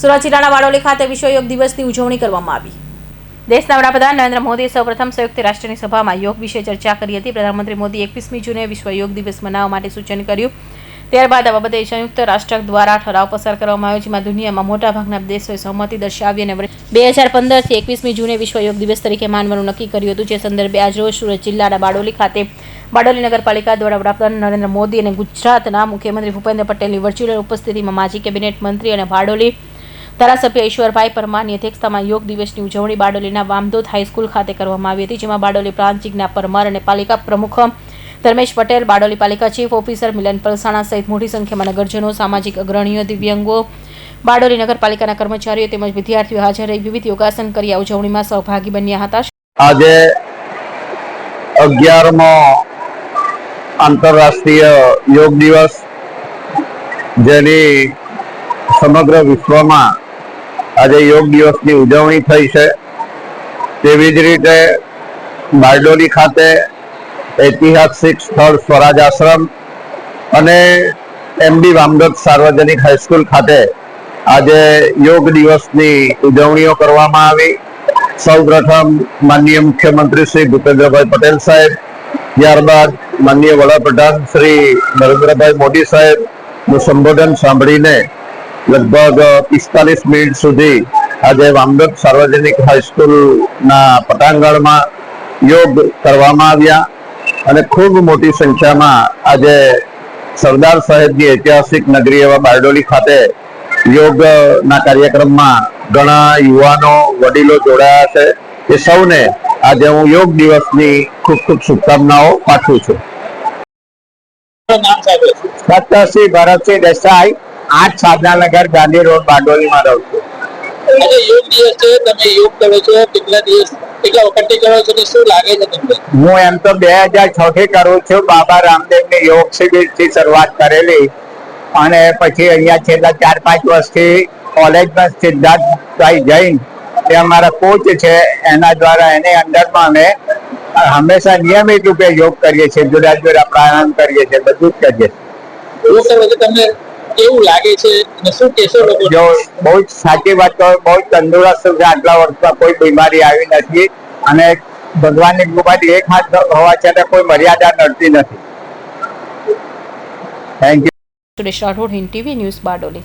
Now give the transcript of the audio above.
સુરત જિલ્લાના વાડોલી ખાતે વિશ્વ યોગ દિવસની ઉજવણી કરવામાં આવી. દેશના વડાપ્રધાન નરેન્દ્ર મોદીએ સૌપ્રથમ સંયુક્ત રાષ્ટ્રની સભામાં યોગ વિશે ચર્ચા કરી હતી. પ્રધાનમંત્રી મોદી એકવીસમી જૂને વિશ્વ યોગ દિવસ મનાવવા માટે સૂચન કર્યું. ત્યારબાદ આ બાબતે સંયુક્ત રાષ્ટ્ર દ્વારા ઠરાવ પસાર કરવામાં આવ્યો, જેમાં દુનિયામાં મોટાભાગના દેશોએ સહમતિ દર્શાવી અને બે હજાર પંદરથી એકવીસમી જૂને વિશ્વ યોગ દિવસ તરીકે માનવાનું નક્કી કર્યું હતું. જે સંદર્ભે આજરોજ સુરત જિલ્લાના બારડોલી ખાતે બારડોલી નગરપાલિકા દ્વારા વડાપ્રધાન નરેન્દ્ર મોદી અને ગુજરાતના મુખ્યમંત્રી ભૂપેન્દ્ર પટેલની વર્ચ્યુઅલ ઉપસ્થિતિમાં માજી કેબિનેટ મંત્રી અને બારડોલી ધારાસભ્ય ઈશ્વરભાઈ પરમારની અધ્યક્ષતામાં યોગ દિવસની ઉજવણી બારડોલીના વામદોદ હાઈસ્કૂલ ખાતે કરવામાં આવી હતી, જેમાં બારડોલી પ્રાંત પરમાર અને પાલિકા પ્રમુખ ધર્મેશ પટેલ, બારડોલી પાલિકા ચીફ ઓફિસર મિલન પલસાણા સહિત મોટી સંખ્યામાં નગરજનો, સામાજિક અગ્રણીઓ, દિવ્યાંગો, બારડોલી નગરપાલિકાના કર્મચારીઓ તેમજ વિદ્યાર્થીઓ હાજર રહી વિવિધ યોગાસન કરી આ ઉજવણીમાં સહભાગી બન્યા હતા. આજે અગિયારમો આંતરરાષ્ટ્રીય યોગ દિવસ, જેની સમગ્ર વિશ્વમાં આજે યોગ દિવસની ઉજવણી થઈ છે. તેવી જ રીતે બારડોલી ખાતે ઐતિહાસિક સ્થળ સ્વરાજ આશ્રમ અને એમડી વામદત સાર્વજનિક હાઈસ્કૂલ ખાતે આજે યોગ દિવસની ઉજવણીઓ કરવામાં આવી. સૌ પ્રથમ માનનીય મુખ્યમંત્રી શ્રી ભૂપેન્દ્રભાઈ પટેલ સાહેબ, ત્યારબાદ માનનીય વડાપ્રધાન શ્રી નરેન્દ્રભાઈ મોદી સાહેબનું સંબોધન સાંભળીને લગભગ પિસ્તાલીસ મિનિટ સુધી આજે વામદત સાર્વજનિક હાઈસ્કૂલના પટાંગણમાં યોગ કરવામાં આવ્યા અને ખૂબ મોટી સંખ્યામાં આજે સરદાર સાહેબની ઐતિહાસિક નગરી એવા બારડોલી ખાતે યોગના કાર્યક્રમમાં ઘણા યુવાનો વડીલો જોડાયા છે. એ સૌને આજે હું યોગ દિવસની ખૂબ ખૂબ શુભકામનાઓ પાઠવું છું. ડોક્ટર શ્રી ભરતસિંહ દેસાઈ આઠ સાધનાનગર ગાંધી રોડ બારડોલીમાં રહું છું. યોગ દિવસ છે તમે યોગ કરો છો કેટલા દિવસ કેટલા વખતથી કરો છો શું લાગે છે તમને? હું એમ તો બે હજાર છ થી કરું છું બાબા રામદેવની યોગ શિબિરથી શરૂઆત કરેલી. અને પછી અહીંયા છેલ્લા ચાર પાંચ વર્ષથી કોલેજમાં સિદ્ધાર્થભાઈ જૈન જે અમારા કોચ છે એના દ્વારા એની અંડરમાં અમે હંમેશા નિયમિત રૂપે યોગ કરીએ છીએ જુદા જુદા પ્રાણાયામ કરીએ છીએ બધું જ કરીએ છીએ. કેવું લાગે છે અને શું કહેશો લોકો? જો બહુ જ સાચી વાત કહો બહુ જ તંદુરસ્ત છે. આટલા વર્ષમાં કોઈ બીમારી આવી નથી અને ભગવાનની કૃપાથી એક હાથ હોવા છતાં કોઈ મર્યાદા નડતી નથી. Thank you Suresh Rathod Hind TV news Bardoli